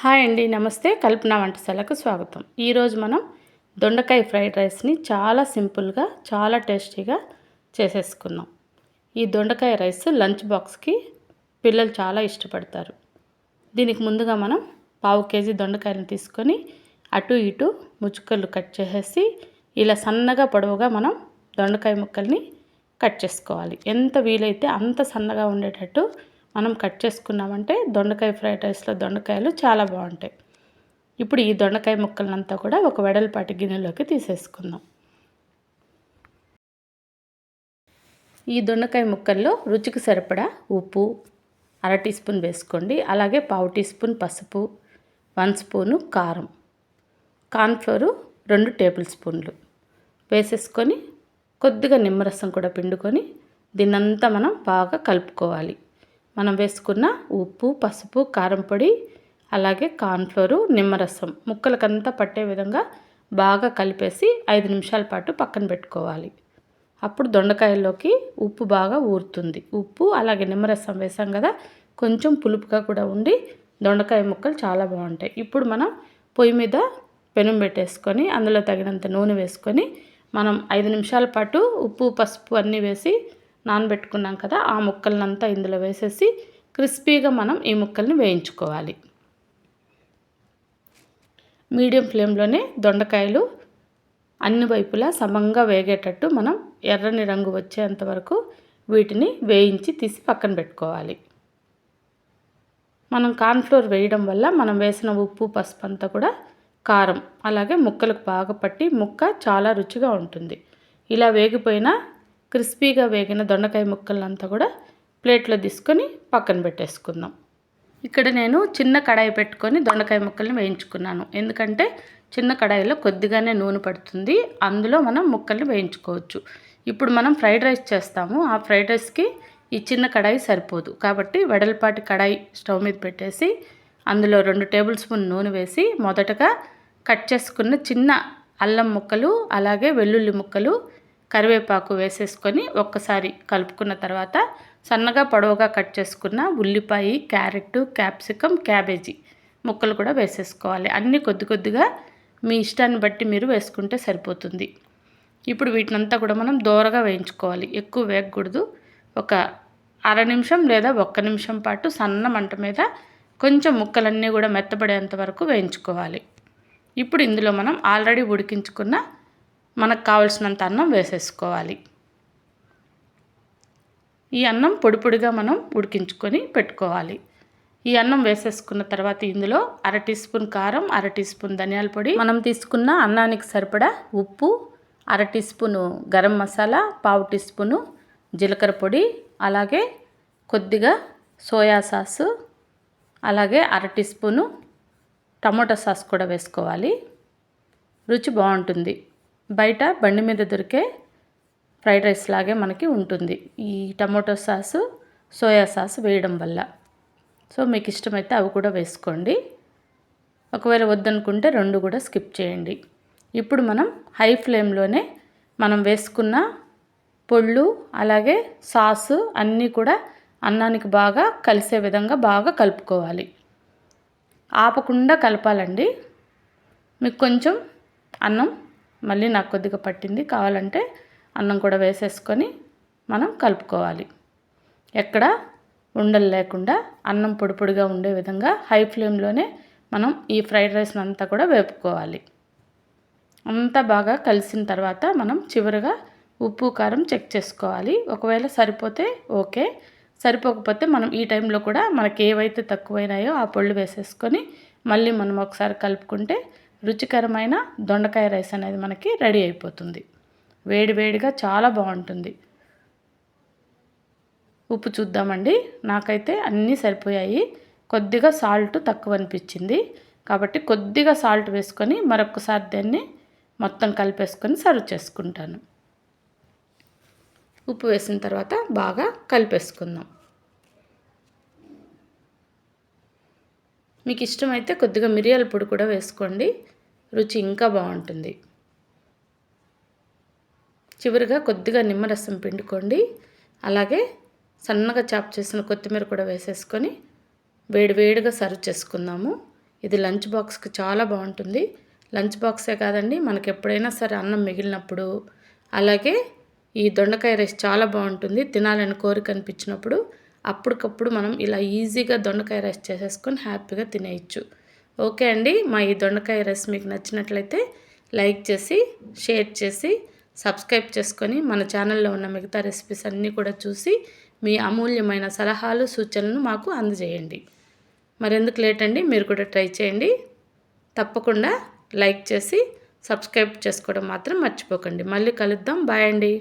Hi అండి నమస్తే. కల్పన వంటశాలకు స్వాగతం. ఈరోజు మనం దొండకాయ ఫ్రైడ్ రైస్ని చాలా సింపుల్గా చాలా టేస్టీగా చేసేసుకున్నాం ఈ దొండకాయ రైస్ లంచ్ బాక్స్కి పిల్లలు చాలా ఇష్టపడతారు. దీనికి ముందుగా మనం పావు కేజీ దొండకాయలను తీసుకొని అటు ఇటు ముచ్చుకలు కట్ చేసేసి ఇలా సన్నగా పొడవుగా మనం దొండకాయ ముక్కల్ని కట్ చేసుకోవాలి. ఎంత వీలైతే అంత సన్నగా ఉండేటట్టు మనం కట్ చేసుకున్నామంటే దొండకాయ ఫ్రైడ్ రైస్లో దొండకాయలు చాలా బాగుంటాయి. ఇప్పుడు ఈ దొండకాయ ముక్కలంతా కూడా ఒక వెడల్పాటి గిన్నెలోకి తీసేసుకుందాం. ఈ దొండకాయ ముక్కల్లో రుచికి సరిపడా ఉప్పు అర టీ స్పూన్ వేసుకోండి. అలాగే పావు టీ స్పూన్ పసుపు వన్ స్పూను కారం కార్న్ఫ్లోరు రెండు టేబుల్ స్పూన్లు వేసేసుకొని కొద్దిగా నిమ్మరసం కూడా పిండుకొని దీన్నంతా మనం బాగా కలుపుకోవాలి. మనం వేసుకున్న ఉప్పు పసుపు కారం పొడి అలాగే కార్న్ఫ్లోరు నిమ్మరసం ముక్కలకంతా పట్టే విధంగా బాగా కలిపేసి ఐదు నిమిషాల పాటు పక్కన పెట్టుకోవాలి. అప్పుడు దొండకాయల్లోకి ఉప్పు బాగా ఊరుతుంది. ఉప్పు అలాగే నిమ్మరసం వేసాం కదా కొంచెం పులుపుగా కూడా ఉండి దొండకాయ ముక్కలు చాలా బాగుంటాయి. ఇప్పుడు మనం పొయ్యి మీద పెనం పెట్టేసుకొని అందులో తగినంత నూనె వేసుకొని మనం ఐదు నిమిషాల పాటు ఉప్పు పసుపు అన్నీ వేసి నానబెట్టుకున్నాం కదా ఆ ముక్కలనంతా ఇందులో వేసేసి క్రిస్పీగా మనం ఈ ముక్కల్ని వేయించుకోవాలి. మీడియం ఫ్లేమ్లోనే దొండకాయలు అన్ని వైపులా సమంగా వేగేటట్టు మనం ఎర్రని రంగు వచ్చేంత వరకు వీటిని వేయించి తీసి పక్కన పెట్టుకోవాలి. మనం కార్న్ఫ్లోర్ వేయడం వల్ల మనం వేసిన ఉప్పు పసుపు అంతా కూడా కారం అలాగే ముక్కలకు బాగా పట్టి ముక్క చాలా రుచిగా ఉంటుంది. ఇలా వేగిపోయిన క్రిస్పీగా వేగిన దొండకాయ ముక్కలంతా కూడా ప్లేట్లో తీసుకొని పక్కన పెట్టేసుకుందాం. ఇక్కడ నేను చిన్న కడాయి పెట్టుకొని దొండకాయ ముక్కల్ని వేయించుకున్నాను. ఎందుకంటే చిన్న కడాయిలో కొద్దిగానే నూనె పడుతుంది. అందులో మనం ముక్కల్ని వేయించుకోవచ్చు. ఇప్పుడు మనం ఫ్రైడ్ రైస్ చేస్తాము. ఆ ఫ్రైడ్ రైస్కి ఈ చిన్న కడాయి సరిపోదు. కాబట్టి వెడల్పాటి కడాయి స్టవ్ మీద పెట్టేసి అందులో రెండు టేబుల్ స్పూన్ నూనె వేసి మొదటగా కట్ చేసుకున్న చిన్న అల్లం ముక్కలు అలాగే వెల్లుల్లి ముక్కలు కరివేపాకు వేసేసుకొని ఒక్కసారి కలుపుకున్న తర్వాత సన్నగా పొడవుగా కట్ చేసుకున్న ఉల్లిపాయ క్యారెట్ క్యాప్సికమ్ క్యాబేజీ ముక్కలు కూడా వేసేసుకోవాలి. అన్నీ కొద్ది కొద్దిగా మీ ఇష్టాన్ని బట్టి మీరు వేసుకుంటే సరిపోతుంది. ఇప్పుడు వీటినంతా కూడా మనం దూరగా వేయించుకోవాలి. ఎక్కువ వేగకూడదు ఒక అర నిమిషం లేదా ఒక్క నిమిషం పాటు సన్న మంట మీద కొంచెం ముక్కలన్నీ కూడా మెత్తబడేంత వరకు వేయించుకోవాలి. ఇప్పుడు ఇందులో మనం ఆల్రెడీ ఉడికించుకున్న మనకు కావలసినంత అన్నం వేసేసుకోవాలి. ఈ అన్నం పొడి పొడిగా మనం ఉడికించుకొని పెట్టుకోవాలి. ఈ అన్నం వేసేసుకున్న తర్వాత ఇందులో అర టీ స్పూన్ కారం అర టీ స్పూన్ ధనియాల పొడి మనం తీసుకున్న అన్నానికి సరిపడా ఉప్పు అర టీ స్పూను గరం మసాలా పావు టీ స్పూను జీలకర్ర పొడి అలాగే కొద్దిగా సోయా సాసు అలాగే అర టీ స్పూను టమోటా సాస్ కూడా వేసుకోవాలి. రుచి బాగుంటుంది. బయట బండి మీద దొరికే ఫ్రైడ్ రైస్ లాగే మనకి ఉంటుంది. ఈ టమాటో సాసు సోయా సాస్ వేయడం వల్ల. సో మీకు ఇష్టమైతే అవి కూడా వేసుకోండి. ఒకవేళ వద్దనుకుంటే రెండు కూడా స్కిప్ చేయండి. ఇప్పుడు మనం హై ఫ్లేమ్లోనే మనం వేసుకున్న పొళ్ళు అలాగే సాసు అన్నీ కూడా అన్నానికి బాగా కలిసే విధంగా బాగా కలుపుకోవాలి. ఆపకుండా కలపాలండి. మీకు కొంచెం అన్నం మళ్ళీ నాకు కొద్దిగా పట్టింది. కావాలంటే అన్నం కూడా వేసేసుకొని మనం కలుపుకోవాలి. ఎక్కడ? ఉండలు లేకుండా అన్నం పొడి పొడిగా ఉండే విధంగా హై ఫ్లేమ్లోనే మనం ఈ ఫ్రైడ్ రైస్ని అంతా కూడా వేపుకోవాలి. అంతా బాగా కలిసిన తర్వాత మనం చివరిగా ఉప్పు కారం చెక్ చేసుకోవాలి. ఒకవేళ సరిపోతే ఓకే. సరిపోకపోతే మనం ఈ టైంలో కూడా మనకి ఏవైతే తక్కువైనాయో ఆ పళ్ళు వేసేసుకొని మళ్ళీ మనం ఒకసారి కలుపుకుంటే రుచికరమైన దొండకాయ రైస్ అనేది మనకి రెడీ అయిపోతుంది. వేడివేడిగా చాలా బాగుంటుంది. ఉప్పు చూద్దామండి. నాకైతే అన్నీ సరిపోయాయి. కొద్దిగా సాల్ట్ తక్కువ అనిపించింది. కాబట్టి కొద్దిగా సాల్ట్ వేసుకొని మరొకసారి దాన్ని మొత్తం కలిపేసుకొని సర్వ్ చేసుకుంటాను. ఉప్పు వేసిన తర్వాత బాగా కలిపేసుకుందాం. మీకు ఇష్టమైతే కొద్దిగా మిరియాల పొడి కూడా వేసుకోండి. రుచి ఇంకా బాగుంటుంది. చివరిగా కొద్దిగా నిమ్మరసం పిండుకోండి. అలాగే సన్నగా చాప్ చేసిన కొత్తిమీర కూడా వేసేసుకొని వేడివేడిగా సర్వ్ చేసుకుందాము. ఇది లంచ్ బాక్స్కి చాలా బాగుంటుంది. లంచ్ బాక్సే కాదండి మనకి ఎప్పుడైనా సరే అన్నం మిగిలినప్పుడు. అలాగే ఈ దొండకాయ రైస్ చాలా బాగుంటుంది. తినాలని కోరిక అనిపించినప్పుడు అప్పటికప్పుడు మనం ఇలా ఈజీగా దొండకాయ రైస్ చేసేసుకొని హ్యాపీగా తినేయచ్చు. ఓకే అండి మా ఈ దొండకాయ రైస్ మీకు నచ్చినట్లయితే లైక్ చేసి షేర్ చేసి సబ్స్క్రైబ్ చేసుకొని మన ఛానల్లో ఉన్న మిగతా రెసిపీస్ అన్నీ కూడా చూసి మీ అమూల్యమైన సలహాలు సూచనలు మాకు అందజేయండి. మరెందుకు లేట్ అండి మీరు కూడా ట్రై చేయండి. తప్పకుండా లైక్ చేసి సబ్స్క్రైబ్ చేసుకోవడం మాత్రం మర్చిపోకండి. మళ్ళీ కలుద్దాం. బాయ్ అండి.